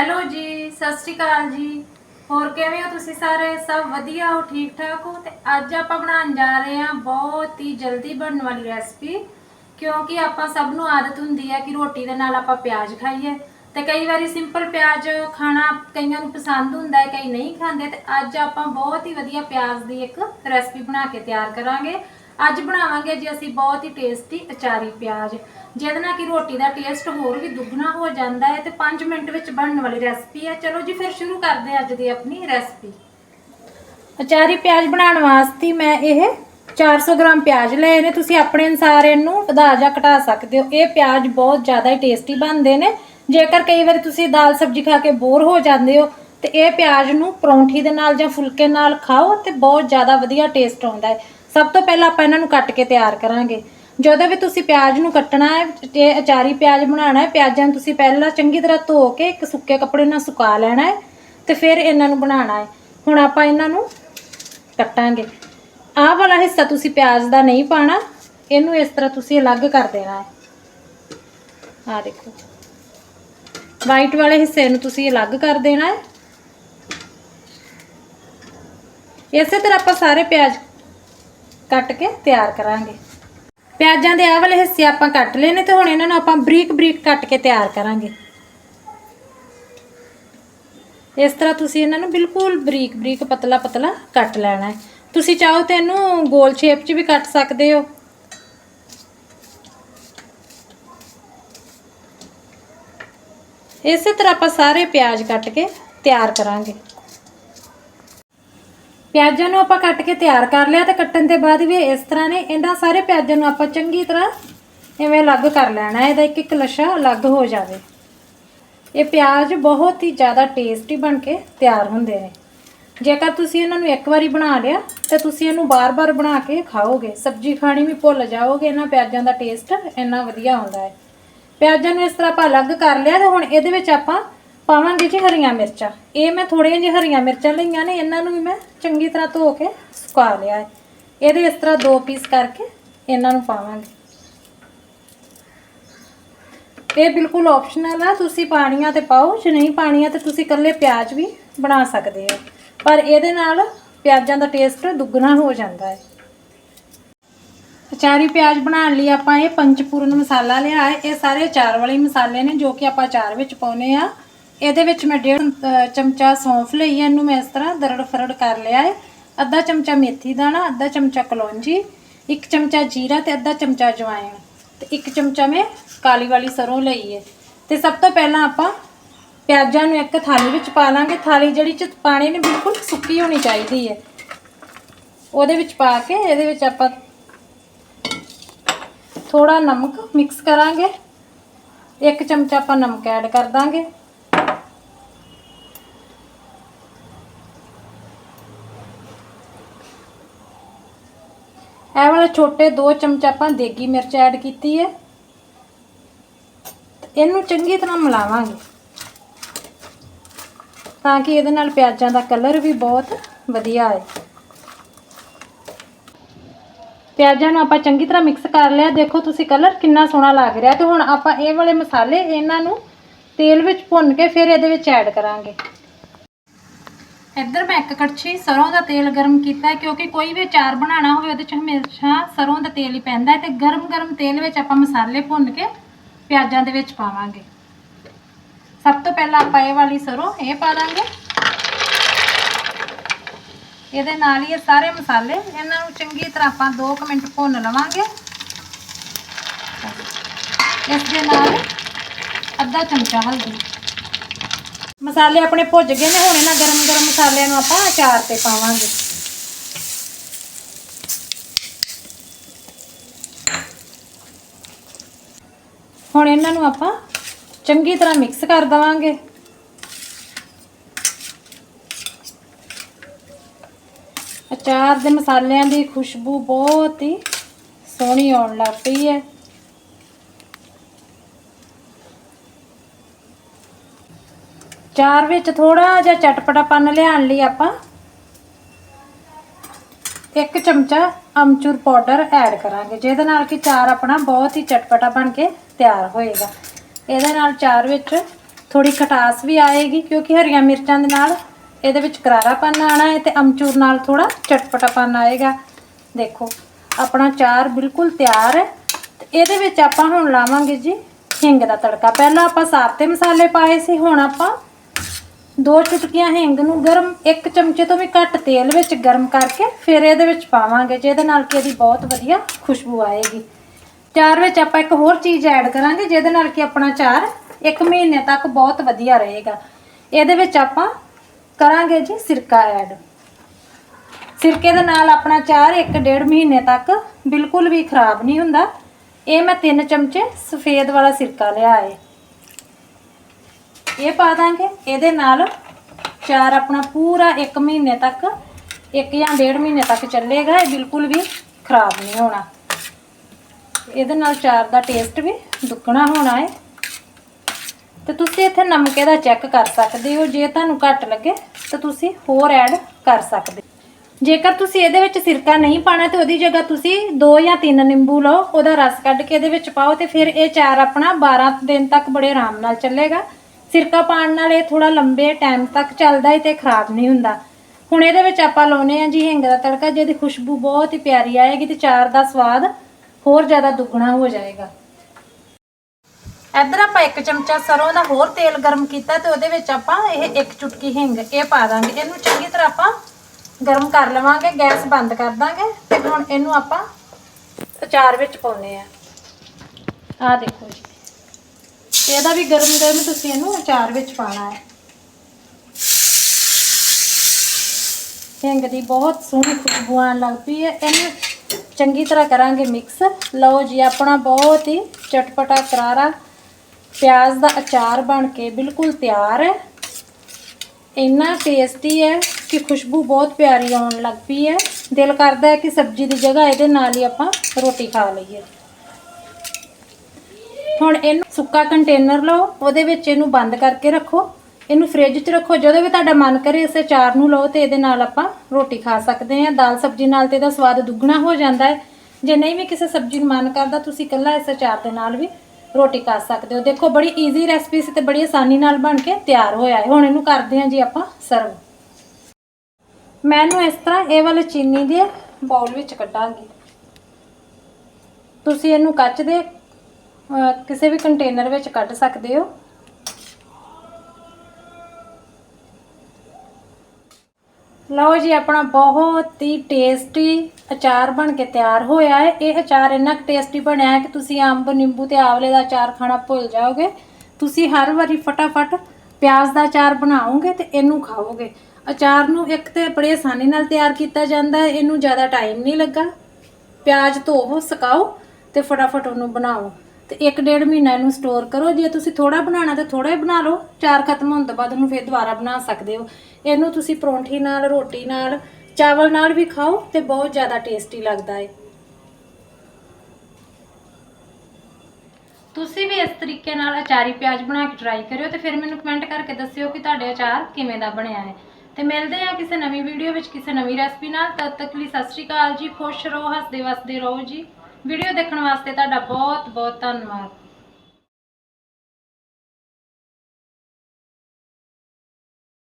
Hello ਜੀ, ਸਤਿ ਸ਼੍ਰੀ ਅਕਾਲ ਜੀ। ਹੋਰ ਕਿਵੇਂ ਹੋ ਤੁਸੀਂ ਸਾਰੇ? ਸਭ ਵਧੀਆ? ਹੋ ਠੀਕ ਠਾਕ ਹੋ? ਤੇ ਅੱਜ ਆਪਾਂ ਬਣਾਉਣ ਜਾ ਰਹੇ ਹਾਂ ਬਹੁਤ ਹੀ ਜਲਦੀ ਬਣਨ ਵਾਲੀ ਰੈਸਪੀ ਕਿਉਂਕਿ ਆਪਾਂ ਸਭ ਨੂੰ ਆਦਤ ਹੁੰਦੀ ਹੈ ਕਿ ਰੋਟੀ ਦੇ ਨਾਲ ਆਪਾਂ ਪਿਆਜ਼ ਖਾਈਏ। ਤੇ ਕਈ ਵਾਰੀ ਸਿੰਪਲ ਪਿਆਜ਼ ਖਾਣਾ ਕਈਆਂ ਨੂੰ ਪਸੰਦ ਹੁੰਦਾ ਹੈ, ਕਈ ਨਹੀਂ ਖਾਂਦੇ। ਤੇ ਅੱਜ ਆਪਾਂ ਬਹੁਤ ਹੀ ਵਧੀਆ ਪਿਆਜ਼ ਦੀ ਇੱਕ ਰੈਸਪੀ ਬਣਾ ਕੇ ਤਿਆਰ ਕਰਾਂਗੇ। ਅੱਜ ਬਣਾਵਾਂਗੇ ਜੀ ਅਸੀਂ ਬਹੁਤ ਹੀ ਟੇਸਟੀ ਅਚਾਰੀ ਪਿਆਜ਼। ਜਿਹਦੇ ਨਾਲ ਕਿ ਰੋਟੀ ਦਾ ਟੇਸਟ ਹੋਰ ਵੀ ਦੁੱਗਣਾ ਹੋ ਜਾਂਦਾ ਹੈ ਤੇ 5 ਮਿੰਟ ਵਿੱਚ ਬਣਨ ਵਾਲੀ ਰੈਸਪੀ ਹੈ। ਚਲੋ ਜੀ, ਫਿਰ ਸ਼ੁਰੂ ਕਰਦੇ ਹਾਂ ਅੱਜ ਦੀ ਆਪਣੀ ਰੈਸਪੀ ਅਚਾਰੀ ਪਿਆਜ਼ ਬਣਾਉਣ ਵਾਸਤੇ ਮੈਂ ਇਹ 400 ਗ੍ਰਾਮ ਪਿਆਜ਼ ਲਏ ਨੇ। ਤੁਸੀਂ ਆਪਣੇ ਅਨਸਾਰ ਇਹਨੂੰ ਵਧਾ ਜਾਂ ਘਟਾ ਸਕਦੇ ਹੋ। ਇਹ ਪਿਆਜ਼ ਬਹੁਤ ਜ਼ਿਆਦਾ ਹੀ ਟੇਸਟੀ ਬਣਦੇ ਨੇ। ਜੇਕਰ ਕਈ ਵਾਰੀ ਤੁਸੀਂ ਦਾਲ ਸਬਜ਼ੀ ਖਾ ਕੇ ਬੋਰ ਹੋ ਜਾਂਦੇ ਹੋ, ਤੇ ਇਹ ਪਿਆਜ਼ ਨੂੰ ਪਰੌਂਠੀ ਦੇ ਨਾਲ ਜਾਂ ਫੁਲਕੇ ਨਾਲ ਖਾਓ ਤੇ ਬਹੁਤ ਜ਼ਿਆਦਾ ਵਧੀਆ ਟੇਸਟ ਆਉਂਦਾ ਹੈ। ਸਭ ਤੋਂ ਪਹਿਲਾਂ ਆਪਾਂ ਇਹਨਾਂ ਨੂੰ ਕੱਟ ਕੇ ਤਿਆਰ ਕਰਾਂਗੇ। ਜਦੋਂ ਵੀ ਤੁਸੀਂ ਪਿਆਜ਼ ਨੂੰ ਕੱਟਣਾ ਹੈ, ਤੇ ਅਚਾਰੀ ਪਿਆਜ਼ ਬਣਾਉਣਾ ਹੈ, ਪਿਆਜ਼ਾਂ ਨੂੰ ਤੁਸੀਂ ਪਹਿਲਾਂ ਚੰਗੀ ਤਰ੍ਹਾਂ ਧੋ ਕੇ ਇੱਕ ਸੁੱਕੇ ਕੱਪੜੇ ਨਾਲ ਸੁਕਾ ਲੈਣਾ ਹੈ ਤੇ ਫਿਰ ਇਹਨਾਂ ਨੂੰ ਬਣਾਉਣਾ ਹੈ। ਹੁਣ ਆਪਾਂ ਇਹਨਾਂ ਨੂੰ ਕੱਟਾਂਗੇ। ਆਹ ਵਾਲਾ ਹਿੱਸਾ ਤੁਸੀਂ ਪਿਆਜ਼ ਦਾ ਨਹੀਂ ਪਾਣਾ ਇਹਨੂੰ ਇਸ ਤਰ੍ਹਾਂ ਤੁਸੀਂ ਅਲੱਗ ਕਰ ਦੇਣਾ ਹੈ। ਆਹ ਦੇਖੋ। ਵਾਈਟ ਵਾਲੇ ਹਿੱਸੇ ਨੂੰ ਤੁਸੀਂ ਅਲੱਗ ਕਰ ਦੇਣਾ ਹੈ। ਇਸੇ ਤਰ੍ਹਾਂ ਆਪਾਂ ਸਾਰੇ ਪਿਆਜ਼ ਕੱਟ ਕੇ ਤਿਆਰ ਕਰਾਂਗੇ। ਪਿਆਜ਼ਾਂ ਦੇ ਆਹ ਵਾਲੇ ਹਿੱਸੇ ਆਪਾਂ ਕੱਟ ਲਏ ਨੇ ਤੇ ਹੁਣ ਇਹਨਾਂ ਨੂੰ ਆਪਾਂ ਬਰੀਕ ਬਰੀਕ ਕੱਟ ਕੇ ਤਿਆਰ ਕਰਾਂਗੇ। ਇਸ ਤਰ੍ਹਾਂ ਤੁਸੀਂ ਇਹਨਾਂ ਨੂੰ ਬਿਲਕੁਲ ਬਰੀਕ ਬਰੀਕ ਪਤਲਾ ਪਤਲਾ ਕੱਟ ਲੈਣਾ ਹੈ। ਤੁਸੀਂ ਚਾਹੋ ਤੇ ਇਹਨੂੰ ਗੋਲ ਸ਼ੇਪ 'ਚ ਵੀ ਕੱਟ ਸਕਦੇ ਹੋ। ਇਸੇ ਤਰ੍ਹਾਂ ਆਪਾਂ ਸਾਰੇ ਪਿਆਜ਼ ਕੱਟ ਕੇ ਤਿਆਰ ਕਰਾਂਗੇ। ਪਿਆਜ਼ਾਂ ਨੂੰ ਆਪਾਂ ਕੱਟ ਕੇ ਤਿਆਰ ਕਰ ਲਿਆ ਤੇ ਕੱਟਣ ਦੇ ਬਾਅਦ ਵੀ ਇਸ ਤਰ੍ਹਾਂ ਨੇ ਇਹਨਾਂ ਸਾਰੇ ਪਿਆਜ਼ਾਂ ਨੂੰ ਆਪਾਂ ਚੰਗੀ ਤਰ੍ਹਾਂ ਇਵੇਂ ਅਲੱਗ ਕਰ ਲੈਣਾ, ਇਹਦਾ ਇੱਕ ਇੱਕ ਲਸ਼ਾ ਅਲੱਗ ਹੋ ਜਾਵੇ। ਇਹ ਪਿਆਜ਼ ਬਹੁਤ ਹੀ ਜ਼ਿਆਦਾ ਟੇਸਟੀ ਬਣ ਕੇ ਤਿਆਰ ਹੁੰਦੇ ਨੇ। ਜੇਕਰ ਤੁਸੀਂ ਇਹਨਾਂ ਨੂੰ ਇੱਕ ਵਾਰੀ ਬਣਾ ਲਿਆ, ਤੇ ਤੁਸੀਂ ਇਹਨੂੰ ਬਾਰ-ਬਾਰ ਬਣਾ ਕੇ ਖਾਓਗੇ। ਸਬਜ਼ੀ ਖਾਣੀ ਵੀ ਭੁੱਲ ਜਾਓਗੇ, ਇਹਨਾਂ ਪਿਆਜ਼ਾਂ ਦਾ ਟੇਸਟ ਇੰਨਾ ਵਧੀਆ ਆਉਂਦਾ ਹੈ। ਪਿਆਜ਼ਾਂ ਨੂੰ ਇਸ ਤਰ੍ਹਾਂ ਆਪਾਂ ਅਲੱਗ ਕਰ ਲਿਆ ਤੇ ਹੁਣ ਇਹਦੇ ਵਿੱਚ ਆਪਾਂ ਪਾਵਾਂਗੇ ਜੀ ਹਰੀਆਂ ਮਿਰਚਾਂ। ਇਹ ਮੈਂ ਥੋੜੀਆਂ ਜਿਹੀਆਂ ਹਰੀਆਂ ਮਿਰਚਾਂ ਲਈਆਂ ਨੇ, ਇਹਨਾਂ ਨੂੰ ਵੀ ਮੈਂ ਚੰਗੀ ਤਰ੍ਹਾਂ ਧੋ ਕੇ ਸੁਕਾ ਲਿਆ ਹੈ। ਇਹਦੇ ਇਸ ਤਰ੍ਹਾਂ ਦੋ ਪੀਸ ਕਰਕੇ ਇਹਨਾਂ ਨੂੰ ਪਾਵਾਂਗੇ। ਇਹ ਬਿਲਕੁਲ ਆਪਸ਼ਨਲ ਆ, ਤੁਸੀਂ ਪਾਣੀਆਂ ਤੇ ਪਾਓ, ਜੇ ਨਹੀਂ ਪਾਣੀਆਂ ਤੇ ਤੁਸੀਂ ਇਕੱਲੇ ਪਿਆਜ਼ ਵੀ ਬਣਾ ਸਕਦੇ ਹੋ। ਪਰ ਇਹਦੇ ਨਾਲ ਪਿਆਜ਼ਾਂ ਦਾ ਟੇਸਟ ਦੁੱਗਣਾ ਹੋ ਜਾਂਦਾ ਹੈ। ਅਚਾਰੀ ਪਿਆਜ਼ ਬਣਾਉਣ ਲਈ ਆਪਾਂ ਇਹ ਪੰਚਪੂਰਨ ਮਸਾਲਾ ਲਿਆ ਹੈ। ਇਹ ਸਾਰੇ ਅਚਾਰ ਵਾਲੇ ਮਸਾਲੇ ਨੇ ਜੋ ਕਿ ਆਪਾਂ ਅਚਾਰ ਵਿੱਚ ਪਾਉਨੇ ਆ ਇਹਦੇ ਵਿੱਚ ਮੈਂ ਡੇਢ ਚਮਚਾ ਸੌਂਫ ਲਈ ਹੈ, ਇਹਨੂੰ ਮੈਂ ਇਸ ਤਰ੍ਹਾਂ ਦਰੜ ਫਰੜ ਕਰ ਲਿਆ ਹੈ। ਅੱਧਾ ਚਮਚਾ ਮੇਥੀ ਦਾਣਾ, ਅੱਧਾ ਚਮਚਾ ਕਲੌਂਜੀ, ਇੱਕ ਚਮਚਾ ਜੀਰਾ ਤੇ ਅੱਧਾ ਚਮਚਾ ਜਵਾਇਣ ਤੇ ਇੱਕ ਚਮਚਾ ਮੈਂ ਕਾਲੀ ਵਾਲੀ ਸਰੋਂ ਲਈ ਹੈ। ਤੇ ਸਭ ਤੋਂ ਪਹਿਲਾਂ ਆਪਾਂ ਪਿਆਜ਼ਾਂ ਨੂੰ ਇੱਕ ਥਾਲੀ ਵਿੱਚ ਪਾ ਲਾਂਗੇ। ਥਾਲੀ ਜਿਹੜੀ ਚ ਪਾਣੀ ਨੇ ਬਿਲਕੁਲ ਸੁੱਕੀ ਹੋਣੀ ਚਾਹੀਦੀ ਹੈ। ਉਹਦੇ ਵਿੱਚ ਪਾ ਕੇ ਇਹਦੇ ਵਿੱਚ ਆਪਾਂ ਥੋੜਾ ਨਮਕ ਮਿਕਸ ਕਰਾਂਗੇ। ਇੱਕ ਚਮਚਾ ਆਪਾਂ ਨਮਕ ਐਡ ਕਰ ਦਾਂਗੇ। ਇਹ ਵਾਲੇ ਛੋਟੇ ਦੋ ਚਮਚ ਆਪਾਂ ਦੇਗੀ ਮਿਰਚ ਐਡ ਕੀਤੀ ਹੈ। ਇਹਨੂੰ ਚੰਗੀ ਤਰ੍ਹਾਂ ਮਿਲਾਵਾਂਗੇ। ਤਾਂ ਕਿ ਇਹਦੇ ਨਾਲ ਪਿਆਜ਼ਾਂ ਦਾ ਕਲਰ ਵੀ ਬਹੁਤ ਵਧੀਆ ਆਏ। ਪਿਆਜ਼ਾਂ ਨੂੰ ਆਪਾਂ ਚੰਗੀ ਤਰ੍ਹਾਂ ਮਿਕਸ ਕਰ ਲਿਆ। ਦੇਖੋ ਤੁਸੀਂ ਕਲਰ ਕਿੰਨਾ ਸੋਹਣਾ ਲੱਗ ਰਿਹਾ। ਤੇ ਹੁਣ ਆਪਾਂ ਇਹ ਵਾਲੇ ਮਸਾਲੇ ਇਹਨਾਂ ਨੂੰ ਤੇਲ ਵਿੱਚ ਭੁੰਨ ਕੇ ਫਿਰ ਇਹਦੇ ਵਿੱਚ ਐਡ ਕਰਾਂਗੇ। ਇੱਧਰ ਮੈਂ ਇੱਕ ਕੜਛੀ ਸਰੋਂ ਦਾ ਤੇਲ ਗਰਮ ਕੀਤਾ ਕਿਉਂਕਿ ਕੋਈ ਵੀ ਅਚਾਰ ਬਣਾਉਣਾ ਹੋਵੇ, ਉਹਦੇ ਚ ਹਮੇਸ਼ਾ ਸਰੋਂ ਦਾ ਤੇਲ ਹੀ ਪੈਂਦਾ ਹੈ ਤੇ ਗਰਮ-ਗਰਮ ਤੇਲ ਵਿੱਚ ਆਪਾਂ ਮਸਾਲੇ ਭੁੰਨ ਕੇ ਪਿਆਜ਼ਾਂ ਦੇ ਵਿੱਚ ਪਾਵਾਂਗੇ। ਸਭ ਤੋਂ ਪਹਿਲਾਂ ਆਪਾਂ ਇਹ ਵਾਲੀ ਸਰੋਂ ਇਹ ਪਾ ਦਾਂਗੇ। ਇਹਦੇ ਨਾਲ ਹੀ ਇਹ ਸਾਰੇ ਮਸਾਲੇ ਇਹਨਾਂ ਨੂੰ ਚੰਗੀ ਤਰ੍ਹਾਂ ਆਪਾਂ 2 ਮਿੰਟ ਭੁੰਨ ਲਵਾਂਗੇ। ਇਸ ਦੇ ਨਾਲ ਅੱਧਾ ਚਮਚਾ ਹਲਦੀ। ਮਸਾਲੇ ਆਪਣੇ ਭੁੱਜ ਗਏ ਨੇ, ਹੁਣ ਇਹਨਾਂ ਗਰਮ ਗਰਮ ਮਸਾਲਿਆਂ ਨੂੰ ਆਪਾਂ ਅਚਾਰ ਤੇ ਪਾਵਾਂਗੇ। ਹੁਣ ਇਹਨਾਂ ਨੂੰ ਆਪਾਂ ਚੰਗੀ ਤਰ੍ਹਾਂ ਮਿਕਸ ਕਰ ਦਵਾਂਗੇ। ਅਚਾਰ ਦੇ ਮਸਾਲਿਆਂ ਦੀ ਖੁਸ਼ਬੂ ਬਹੁਤ ਹੀ ਸੋਹਣੀ ਆਉਣ ਲੱਗ ਪਈ ਹੈ। ਚਾਰ ਵਿੱਚ ਥੋੜਾ ਜਿਹਾ ਚਟਪਟਾਪਨ ਲਿਆਉਣ ਲਈ ਆਪਾਂ ਇੱਕ ਚਮਚਾ ਅਮਚੂਰ ਪਾਊਡਰ ਐਡ ਕਰਾਂਗੇ, ਜਿਹਦੇ ਨਾਲ ਕਿ ਚਾਰ ਆਪਣਾ ਬਹੁਤ ਹੀ ਚਟਪਟਾ ਬਣ ਕੇ ਤਿਆਰ ਹੋਏਗਾ। ਇਹਦੇ ਨਾਲ ਚਾਰ ਵਿੱਚ ਥੋੜੀ ਖਟਾਸ ਵੀ ਆਏਗੀ, ਕਿਉਂਕਿ ਹਰੀਆਂ ਮਿਰਚਾਂ ਦੇ ਨਾਲ ਇਹਦੇ ਵਿੱਚ ਕਰਾਰਾਪਨ ਆਣਾ ਹੈ ਤੇ ਅਮਚੂਰ ਨਾਲ ਥੋੜਾ ਚਟਪਟਾਪਨ ਆਏਗਾ। ਦੇਖੋ, ਆਪਣਾ ਚਾਰ ਬਿਲਕੁਲ ਤਿਆਰ ਹੈ ਤੇ ਇਹਦੇ ਵਿੱਚ ਆਪਾਂ ਹੁਣ ਲਾਵਾਂਗੇ ਜੀ ਹਿੰਗ ਦਾ ਤੜਕਾ। ਪਹਿਲਾਂ ਆਪਾਂ ਸਾਬਤੇ ਮਸਾਲੇ ਪਾਏ ਸੀ, ਹੁਣ ਆਪਾਂ ਦੋ ਚੁਟਕੀਆਂ ਹਿੰਗ ਨੂੰ ਗਰਮ ਇੱਕ ਚਮਚੇ ਤੋਂ ਵੀ ਘੱਟ ਤੇਲ ਵਿੱਚ ਗਰਮ ਕਰਕੇ ਫਿਰ ਇਹਦੇ ਵਿੱਚ ਪਾਵਾਂਗੇ, ਜਿਹਦੇ ਨਾਲ ਕਿ ਇਹਦੀ ਬਹੁਤ ਵਧੀਆ ਖੁਸ਼ਬੂ ਆਏਗੀ। ਚਾਰ ਵਿੱਚ ਆਪਾਂ ਇੱਕ ਹੋਰ ਚੀਜ਼ ਐਡ ਕਰਾਂਗੇ, ਜਿਹਦੇ ਨਾਲ ਕਿ ਆਪਣਾ ਚਾਰ ਇੱਕ ਮਹੀਨੇ ਤੱਕ ਬਹੁਤ ਵਧੀਆ ਰਹੇਗਾ। ਇਹਦੇ ਵਿੱਚ ਆਪਾਂ ਕਰਾਂਗੇ ਜੀ ਸਿਰਕਾ ਐਡ। ਸਿਰਕੇ ਦੇ ਨਾਲ ਆਪਣਾ ਚਾਰ ਇੱਕ ਡੇਢ ਮਹੀਨੇ ਤੱਕ ਬਿਲਕੁਲ ਵੀ ਖਰਾਬ ਨਹੀਂ ਹੁੰਦਾ। ਇਹ ਮੈਂ ਤਿੰਨ ਚਮਚੇ ਸਫੇਦ ਵਾਲਾ ਸਿਰਕਾ ਲਿਆ ਹੈ। ਇਹ ਪਾ ਦਾਂਗੇ। ਇਹਦੇ ਨਾਲ ਚਾਰ ਆਪਣਾ ਪੂਰਾ 1 ਮਹੀਨੇ ਤੱਕ, ਇੱਕ ਜਾਂ ਡੇਢ ਮਹੀਨੇ ਤੱਕ ਚੱਲੇਗਾ। ਇਹ ਬਿਲਕੁਲ ਵੀ ਖਰਾਬ ਨਹੀਂ ਹੋਣਾ। ਇਹਦੇ ਨਾਲ ਚਾਰ ਦਾ ਟੇਸਟ ਵੀ ਦੁੱਗਣਾ ਹੋਣਾ ਹੈ ਤੇ ਤੁਸੀਂ ਇੱਥੇ ਨਮਕੇ ਦਾ ਚੈੱਕ ਕਰ ਸਕਦੇ ਹੋ। ਜੇ ਤੁਹਾਨੂੰ ਘੱਟ ਲੱਗੇ, ਤਾਂ ਤੁਸੀਂ ਹੋਰ ਐਡ ਕਰ ਸਕਦੇ ਜੇਕਰ ਤੁਸੀਂ ਇਹਦੇ ਵਿੱਚ ਸਿਰਕਾ ਨਹੀਂ ਪਾਣਾ, ਤੇ ਉਹਦੀ ਜਗ੍ਹਾ ਤੁਸੀਂ 2 ਜਾਂ 3 ਨਿੰਬੂ ਲਓ, ਉਹਦਾ ਰਸ ਕੱਢ ਕੇ ਇਹਦੇ ਵਿੱਚ ਪਾਓ ਤੇ ਫਿਰ ਇਹ ਚਾਰ ਆਪਣਾ 12 ਦਿਨ ਤੱਕ ਬੜੇ ਆਰਾਮ ਨਾਲ ਚੱਲੇਗਾ। ਸਿਰਕਾ ਪਾਣ ਨਾਲ ਇਹ ਥੋੜਾ ਲੰਬੇ ਟਾਈਮ ਤੱਕ ਚੱਲਦਾ ਹੈ ਤੇ ਖਰਾਬ ਨਹੀਂ ਹੁੰਦਾ। ਹੁਣ ਇਹਦੇ ਵਿੱਚ ਆਪਾਂ ਲਾਉਨੇ ਆ ਜੀ ਹਿੰਗ ਦਾ ਤੜਕਾ, ਜਿਹਦੀ ਖੁਸ਼ਬੂ ਬਹੁਤ ਹੀ ਪਿਆਰੀ ਆਏਗੀ ਤੇ ਚਾਰ ਦਾ ਸਵਾਦ ਹੋਰ ਜ਼ਿਆਦਾ ਦੁੱਗਣਾ ਹੋ ਜਾਏਗਾ। ਇੱਧਰ ਆਪਾਂ ਇੱਕ ਚਮਚਾ ਸਰੋਂ ਦਾ ਹੋਰ ਤੇਲ ਗਰਮ ਕੀਤਾ ਤੇ ਉਹਦੇ ਵਿੱਚ ਆਪਾਂ ਇਹ ਇੱਕ ਚੁਟਕੀ ਹਿੰਗ ਇਹ ਪਾ ਦਾਂਗੇ। ਇਹਨੂੰ ਚੰਗੀ ਤਰ੍ਹਾਂ ਆਪਾਂ ਗਰਮ ਕਰ ਲਵਾਂਗੇ, ਗੈਸ ਬੰਦ ਕਰ ਦਾਂਗੇ ਤੇ ਹੁਣ ਇਹਨੂੰ ਆਪਾਂ ਅਚਾਰ ਵਿੱਚ ਪਾਉਨੇ ਆ ਆਹ ਦੇਖੋ ਜੀ। ਇਹਦਾ ਵੀ ਗਰਮ ਗਰਮ ਤੁਸੀਂ ਇਹਨੂੰ ਅਚਾਰ ਵਿੱਚ ਪਾਣਾ ਹੈ। ਹਿੰਗ ਦੀ ਬਹੁਤ ਸੋਹਣੀ ਖੁਸ਼ਬੂ ਆਉਣ ਲੱਗ ਪਈ ਹੈ। ਇਹਨੂੰ ਚੰਗੀ ਤਰ੍ਹਾਂ ਕਰਾਂਗੇ ਮਿਕਸ। ਲਓ ਜੀ, ਆਪਣਾ ਬਹੁਤ ਹੀ ਚਟਪਟਾ ਕਰਾਰਾ ਪਿਆਜ਼ ਦਾ ਅਚਾਰ ਬਣ ਕੇ ਬਿਲਕੁਲ ਤਿਆਰ ਹੈ। ਇੰਨਾ ਟੇਸਟੀ ਹੈ ਕਿ ਖੁਸ਼ਬੂ ਬਹੁਤ ਪਿਆਰੀ ਆਉਣ ਲੱਗ ਪਈ ਹੈ। ਦਿਲ ਕਰਦਾ ਹੈ ਕਿ ਸਬਜ਼ੀ ਦੀ ਜਗ੍ਹਾ ਇਹਦੇ ਨਾਲ ਹੀ ਆਪਾਂ ਰੋਟੀ ਖਾ ਲਈਏ। ਹੁਣ ਇਹਨੂੰ ਸੁੱਕਾ ਕੰਟੇਨਰ ਲਓ, ਉਹਦੇ ਵਿੱਚ ਇਹਨੂੰ ਬੰਦ ਕਰਕੇ ਰੱਖੋ। ਇਹਨੂੰ ਫ੍ਰਿਜ 'ਚ ਰੱਖੋ, ਜਦੋਂ ਵੀ ਤੁਹਾਡਾ ਮਨ ਕਰੇ ਇਸੇ ਚਾਰ ਨੂੰ ਲਓ ਤੇ ਇਹਦੇ ਨਾਲ ਆਪਾਂ ਰੋਟੀ ਖਾ ਸਕਦੇ ਹਾਂ। ਦਾਲ ਸਬਜ਼ੀ ਨਾਲ ਤੇ ਇਹਦਾ ਸਵਾਦ ਦੁੱਗਣਾ ਹੋ ਜਾਂਦਾ ਹੈ। ਜੇ ਨਹੀਂ ਵੀ ਕਿਸੇ ਸਬਜ਼ੀ ਨੂੰ ਮਨ ਕਰਦਾ, ਤੁਸੀਂ ਇਕੱਲਾ ਇਸੇ ਚਾਰ ਦੇ ਨਾਲ ਵੀ ਰੋਟੀ ਖਾ ਸਕਦੇ ਹੋ। ਦੇਖੋ, ਬੜੀ ਈਜ਼ੀ ਰੈਸਪੀ ਸੀ ਤੇ ਬੜੀ ਆਸਾਨੀ ਨਾਲ ਬਣ ਕੇ ਤਿਆਰ ਹੋਇਆ ਹੈ। ਹੁਣ ਇਹਨੂੰ ਕਰਦੇ ਹਾਂ ਜੀ ਆਪਾਂ ਸਰਵ ਮੈਂ ਇਹਨੂੰ ਇਸ ਤਰ੍ਹਾਂ ਇਹ ਵਾਲੇ ਚੀਨੀ ਦੇ ਬਾਉਲ ਵਿੱਚ ਕੱਢਾਂਗੀ। ਤੁਸੀਂ ਇਹਨੂੰ ਕੱਚ ਦੇ ਅਹ, ਕਿਸੇ ਵੀ ਕੰਟੇਨਰ ਵਿੱਚ ਕੱਢ ਸਕਦੇ ਹੋ? ਲਓ ਜੀ, ਆਪਣਾ ਬਹੁਤ ਹੀ ਟੇਸਟੀ ਅਚਾਰ ਬਣ ਕੇ ਤਿਆਰ ਹੋਇਆ ਹੈ। ਇਹ ਅਚਾਰ ਇੰਨਾ ਕੁ ਟੇਸਟੀ ਬਣਿਆ ਹੈ ਕਿ ਤੁਸੀਂ ਅੰਬ, ਨਿੰਬੂ ਤੇ ਆਵਲੇ ਦਾ ਅਚਾਰ ਖਾਣਾ ਭੁੱਲ ਜਾਓਗੇ। ਤੁਸੀਂ ਹਰ ਵਾਰੀ ਫਟਾਫਟ ਪਿਆਜ਼ ਦਾ ਅਚਾਰ ਬਣਾਓਗੇ ਤੇ ਇਹਨੂੰ ਖਾਓਗੇ। ਅਚਾਰ ਨੂੰ ਇੱਕ ਤੇ ਬੜੇ ਆਸਾਨੀ ਨਾਲ ਤਿਆਰ ਕੀਤਾ ਜਾਂਦਾ ਹੈ, ਇਹਨੂੰ ਜ਼ਿਆਦਾ ਟਾਈਮ ਨਹੀਂ ਲੱਗਾ। ਪਿਆਜ਼ ਧੋਵੋ, ਸੁਕਾਓ ਤੇ ਫਟਾਫਟ ਉਹਨੂੰ ਬਣਾਓ। ਤੇ ਇੱਕ ਡੇਢ ਮਹੀਨਾ ਇਹਨੂੰ ਸਟੋਰ ਕਰੋ। ਜੇ ਤੁਸੀਂ ਥੋੜਾ ਬਣਾਉਣਾ ਤਾਂ ਥੋੜਾ ਹੀ ਬਣਾ ਲਓ। ਚਾਰ ਖਤਮ ਹੋਣ ਤੋਂ ਬਾਅਦ ਉਹਨੂੰ ਫਿਰ ਦੁਬਾਰਾ ਬਣਾ ਸਕਦੇ ਹੋ। ਇਹਨੂੰ ਤੁਸੀਂ ਪਰੌਂਠੀ ਨਾਲ, ਰੋਟੀ ਨਾਲ, ਚਾਵਲ ਨਾਲ ਵੀ ਖਾਓ ਤੇ ਬਹੁਤ ਜ਼ਿਆਦਾ ਟੇਸਟੀ ਲੱਗਦਾ ਹੈ ਤੁਸੀਂ ਵੀ ਇਸ ਤਰੀਕੇ ਨਾਲ ਅਚਾਰੀ ਪਿਆਜ਼ ਬਣਾ ਕੇ ਟਰਾਈ ਕਰਿਓ ਤੇ ਫਿਰ ਮੈਨੂੰ ਕਮੈਂਟ ਕਰਕੇ ਦੱਸਿਓ ਕਿ ਤੁਹਾਡੇ ਅਚਾਰ ਕਿਵੇਂ ਦਾ ਬਣਿਆ ਹੈ ਤੇ ਮਿਲਦੇ ਆ ਕਿਸੇ ਨਵੀਂ ਵੀਡੀਓ ਵਿੱਚ ਕਿਸੇ ਨਵੀਂ ਰੈਸਪੀ ਨਾਲ। ਤਦ ਤੱਕ ਲਈ ਸਤਿ ਸ਼੍ਰੀ ਅਕਾਲ ਜੀ। ਖੁਸ਼ ਰਹੋ, ਹੱਸਦੇ ਵਸਦੇ ਰਹੋ ਜੀ। ਵੀਡੀਓ ਦੇਖਣ ਵਾਸਤੇ ਤੁਹਾਡਾ ਬਹੁਤ ਬਹੁਤ ਧੰਨਵਾਦ।